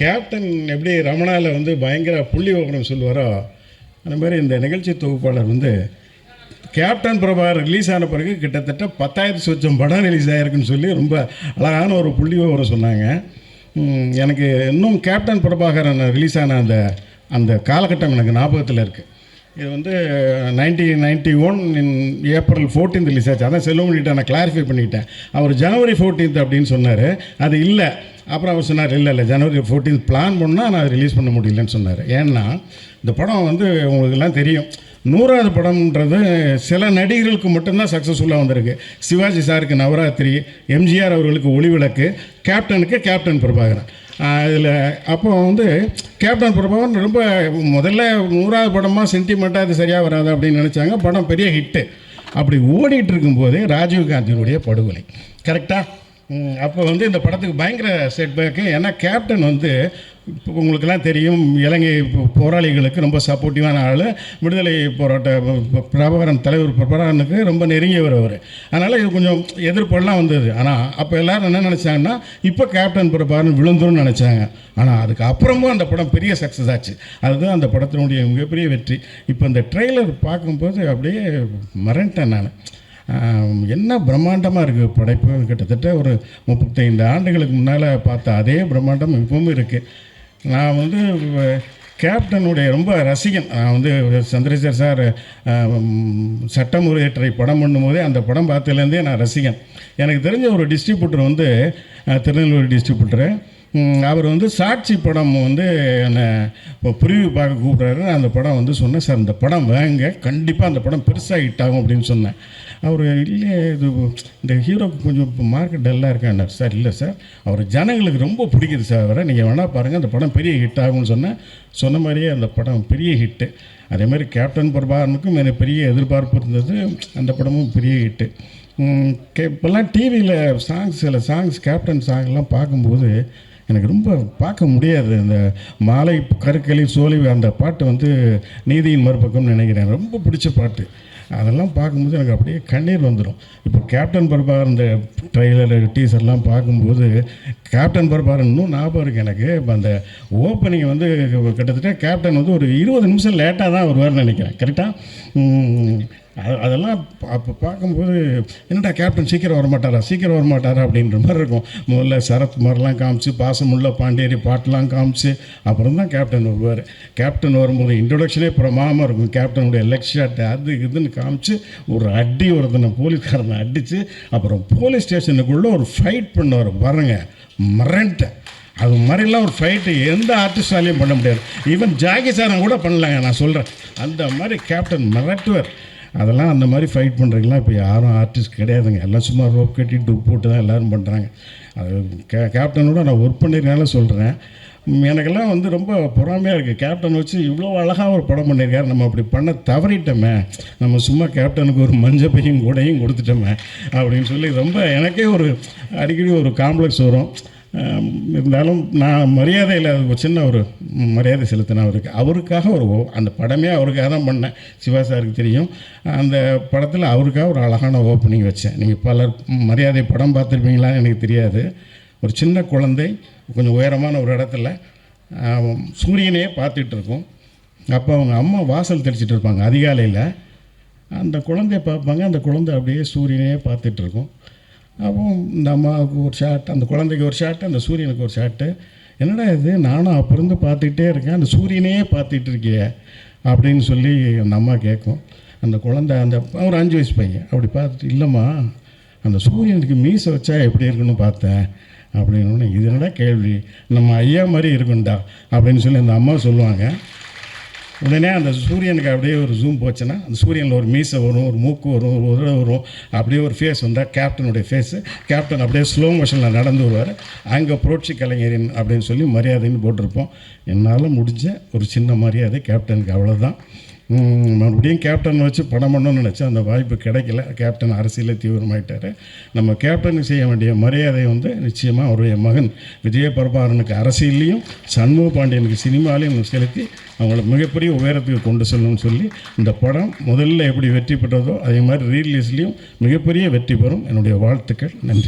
Captain எப்படி ரமணாவில் வந்து பயங்கர புள்ளி விவரம் சொல்லுவாரோ அந்த மாதிரி இந்த நிகழ்ச்சி தொகுப்பாளர் வந்து கேப்டன் பிரபாகர் ரிலீஸ் ஆன பிறகு கிட்டத்தட்ட பத்தாயிரத்து சொச்சம் படம் ரிலீஸ் ஆகிருக்குன்னு சொல்லி ரொம்ப அழகான ஒரு புள்ளி விவரம் சொன்னாங்க. எனக்கு இன்னும் கேப்டன் பிரபாகரன் ரிலீஸ் ஆன அந்த அந்த காலகட்டம் எனக்கு ஞாபகத்தில் இருக்குது இது வந்து nineteen ninety one in April fourteenth release ஆச்சு. அதான் செல்வமணிகிட்ட நான் கிளாரிஃபை பண்ணிட்டேன் அவர் ஜனவரி ஃபோர்டீன்த் அப்படின்னு சொன்னார். அது இல்லை. அப்புறம் அவர் சொன்னார் இல்லை இல்லை ஜனவரி ஃபோர்டீன் பிளான் பண்ணால் நான் ரிலீஸ் பண்ண முடியலன்னு சொன்னார். ஏன்னா இந்த படம் வந்து உங்களுக்கெல்லாம் தெரியும் நூறாவது படம்ன்றது சில நடிகர்களுக்கு மட்டும்தான் சக்ஸஸ்ஃபுல்லாக வந்திருக்கு. சிவாஜி சாருக்கு நவராத்திரி எம்ஜிஆர் அவர்களுக்கு ஒளிவிளக்கு கேப்டனுக்கு கேப்டன் பிரபாகரன். அதில் அப்போ வந்து கேப்டன் பிரபாகரன் ரொம்ப முதல்ல நூறாவது படமாக சென்டிமெண்ட்டாக அது சரியாக வராது அப்படின்னு நினச்சாங்க. படம் பெரிய ஹிட்டு அப்படி ஓடிட்டு இருக்கும்போதே ராஜீவ்காந்தியினுடைய படுகொலை. கரெக்டாக அப்போ வந்து இந்த படத்துக்கு பயங்கர செட்பேக்கு ஏன்னா கேப்டன் வந்து இப்போ உங்களுக்கெல்லாம் தெரியும் இலங்கை போ- போராளிகளுக்கு ரொம்ப சப்போர்ட்டிவான ஆள். விடுதலை போராட்ட பிரபாகரன் தலைவர் பிரபாகரனுக்கு ரொம்ப நெருங்கியவர் அவர். அதனால் இது கொஞ்சம் எதிர்ப்பெல்லாம் வந்தது. ஆனால் அப்போ எல்லோரும் என்ன நினச்சாங்கன்னா இப்போ கேப்டன் பிரபாகரன் விழுந்துரும்னு நினச்சாங்க. ஆனால் அதுக்கு அப்புறமும் அந்த படம் பெரிய சக்ஸஸ் ஆச்சு. அதுதான் அந்த படத்தினுடைய மிகப்பெரிய வெற்றி. இப்போ இந்த ட்ரெய்லர் பார்க்கும்போது அப்படியே மறந்துட்டேன் நான். என்ன பிரம்மாண்டமாக இருக்குது படைப்பு? கிட்டத்தட்ட ஒரு முப்பத்தைந்து ஆண்டுகளுக்கு முன்னால் பார்த்த அதே பிரம்மாண்டம் இப்பவும் இருக்குது நான் வந்து கேப்டனுடைய ரொம்ப ரசிகன். நான் வந்து சந்திரசேகர் சார் சட்டமுறையற்றை படம் பண்ணும்போதே அந்த படம் பார்த்ததுலேருந்தே நான் ரசிகன். எனக்கு தெரிஞ்ச ஒரு டிஸ்ட்ரிபியூட்டர் வந்து திருநெல்வேலி டிஸ்ட்ரிபியூட்டரு அவர் வந்து சாட்சி படம் வந்து என்னை ப்ரிவியூ பார்க்க கூப்பிட்றாரு. அந்த படம் வந்து சொன்னேன் சார் இந்த படம் வாங்க. கண்டிப்பாக அந்த படம் பெருசாக ஹிட் ஆகும் அப்படின்னு சொன்னேன். அவர் இல்லை இது இந்த ஹீரோக்கு கொஞ்சம் மார்க்கெட் டல்லாக இருக்காண்டார் சார் இல்லை சார். அவர் ஜனங்களுக்கு ரொம்ப பிடிக்குது சார் அவரை. நீங்கள் வேணால் பாருங்கள் அந்த படம் பெரிய ஹிட் ஆகும்னு சொன்னேன். சொன்ன மாதிரியே அந்த படம் பெரிய ஹிட்டு அதே மாதிரி கேப்டன் பிரபாகரனுக்கும் எனக்கு பெரிய எதிர்பார்ப்பு இருந்தது. அந்த படமும் பெரிய ஹிட்டு கே இப்போல்லாம் டிவியில் சாங்ஸ் சில சாங்ஸ் கேப்டன் சாங்லாம் பார்க்கும்போது எனக்கு ரொம்ப பார்க்க முடியாது. அந்த மாலை கருக்களி சோலை அந்த பாட்டு வந்து நீதியின் மறுபக்கம்னு நினைக்கிறேன். ரொம்ப பிடிச்ச பாட்டு. அதெல்லாம் பார்க்கும்போது எனக்கு அப்படியே கண்ணீர் வந்துடும் இப்போ கேப்டன் பர்பார் இந்த ட்ரெய்லர் டீசர்லாம் பார்க்கும்போது கேப்டன் பர்பார் இன்னும் ஞாபகம் இருக்குது எனக்கு. இப்போ அந்த ஓப்பனிங் வந்து கிட்டத்தட்ட கேப்டன் வந்து ஒரு இருபது நிமிஷம் லேட்டாக தான் வருவார்னு நினைக்கிறேன். கரெக்டாக அதெல்லாம் அப்போ பார்க்கும்போது என்னடா கேப்டன் சீக்கிரம் வரமாட்டாரா? சீக்கிரம் வரமாட்டாரா? அப்படின்ற மாதிரி இருக்கும். முதல்ல சரத் மாதிரிலாம் காமிச்சு பாசமுள்ள பாண்டியரி பாட்டெலாம் காமிச்சு அப்புறம் தான் கேப்டன் வருவார். கேப்டன் வரும்போது இன்ட்ரொடக்ஷனே பிரமாதமாக இருக்கும். கேப்டனுடைய லெக் ஷாட் அது இதுன்னு காமிச்சு ஒரு அடி ஒருத்தனை போலீஸ்காரனை அடித்து அப்புறம் போலீஸ் ஸ்டேஷனுக்குள்ளே ஒரு ஃபைட் பண்ணுவார். பாருங்க மரண்ட்டேன் அது மாதிரிலாம் ஒரு ஃபைட்டு எந்த ஆர்டிஸ்டாலையும் பண்ண முடியாது. ஈவன் ஜாகி சாரம் கூட பண்ணலாங்க நான் சொல்கிறேன் அந்த மாதிரி கேப்டன் மிரட்டுவர். அதெல்லாம் அந்த மாதிரி ஃபைட் பண்ணுறதுலாம் இப்போ யாரும் ஆர்டிஸ்ட் கிடையாதுங்க. எல்லாம் சும்மா ரோப் கட்டி டுப் போட்டு தான் எல்லோரும் பண்ணுறாங்க அது கே கேப்டனோட நான் ஒர்க் பண்ணியிருக்கனால சொல்கிறேன் எனக்கெல்லாம் வந்து ரொம்ப பொறாமையாக இருக்குது கேப்டன் வச்சு இவ்வளோ அழகாக ஒரு படம் பண்ணியிருக்காரு நம்ம அப்படி பண்ண தவறிட்டோமே. நம்ம சும்மா கேப்டனுக்கு ஒரு மஞ்சள் பையும் கூடையும் கொடுத்துட்டோமே அப்படின்னு சொல்லி ரொம்ப எனக்கே ஒரு அடிக்கடி ஒரு காம்ப்ளெக்ஸ் வரும். இருந்தாலும் நான் மரியாதையில் ஒரு சின்ன ஒரு மரியாதை செலுத்தின அவருக்கு அவருக்காக ஒரு ஓ- அந்த படமே அவருக்காக தான் பண்ணேன். சிவா சாருக்கு தெரியும். அந்த படத்தில் அவருக்காக ஒரு அழகான ஓப்பனிங் வச்சேன். நீங்கள் பலர் மரியாதை படம் பார்த்துருப்பீங்களான்னு எனக்கு தெரியாது. ஒரு சின்ன குழந்தை கொஞ்சம் உயரமான ஒரு இடத்துல சூரியனே சூரியனையே பார்த்துட்டு இருக்கும். அப்போ அவங்க அம்மா வாசல் தெளிச்சிட்டு இருப்பாங்க அதிகாலையில். அந்த குழந்தைய பார்ப்பாங்க. அந்த குழந்தை அப்படியே சூரியனையே பார்த்துட்டு இருக்கும். அப்போ இந்த அம்மாவுக்கு ஒரு ஷாட் அந்த குழந்தைக்கு ஒரு ஷாட் அந்த சூரியனுக்கு ஒரு ஷாட்டு என்னடா இது? நானும் அப்போ இருந்து பார்த்துக்கிட்டே இருக்கேன். அந்த சூரியனையே பார்த்துட்டு இருக்கியே அப்படின்னு சொல்லி அந்த அம்மா கேட்கும். அந்த குழந்தை அந்த ஒரு அஞ்சு வயசு பையன். அப்படி பார்த்துட்டு இல்லைம்மா அந்த சூரியனுக்கு மீசை வச்சா எப்படி இருக்குன்னு பார்த்தேன். அப்படின்னு இது என்னடா கேள்வி? நம்ம ஐயா மாதிரி இருக்குண்டா அப்படின்னு சொல்லி அந்த அம்மா சொல்லுவாங்க. உடனே அந்த சூரியனுக்கு அப்படியே ஒரு ஜூம் போச்சுன்னா அந்த சூரியனில் ஒரு மீசை வரும் ஒரு மூக்கு வரும் ஒரு உதட வரும். அப்படியே ஒரு ஃபேஸ் வந்தால் கேப்டனுடைய ஃபேஸு கேப்டன் அப்படியே ஸ்லோ மோஷனில் நடந்து வருவார். அங்கே புரட்சி கலைஞரின் அப்படின்னு சொல்லி மரியாதைன்னு போட்டிருப்போம். என்னால் முடிஞ்ச ஒரு சின்ன மரியாதை கேப்டனுக்கு அவ்வளோதான் மறுபடியும் கேப்டன் வச்சு படம் பண்ணணும்னு நினச்சேன் அந்த வாய்ப்பு கிடைக்கல. கேப்டன் அரசியலில் தீவிரமாயிட்டார். நம்ம கேப்டனுக்கு செய்ய வேண்டிய மரியாதை வந்து நிச்சயமாக அவருடைய மகன் விஜய பரபாரனுக்கு அரசியல்லையும் சண்முக பாண்டியனுக்கு சினிமாலையும் செலுத்தி அவங்கள மிகப்பெரிய உயரத்துக்கு கொண்டு செல்லணும்னு சொல்லி இந்த படம் முதல்ல எப்படி வெற்றி பெற்றதோ அதே மாதிரி ரீலீஸ்லேயும் மிகப்பெரிய வெற்றி பெறும். என்னுடைய வாழ்த்துக்கள். நன்றி.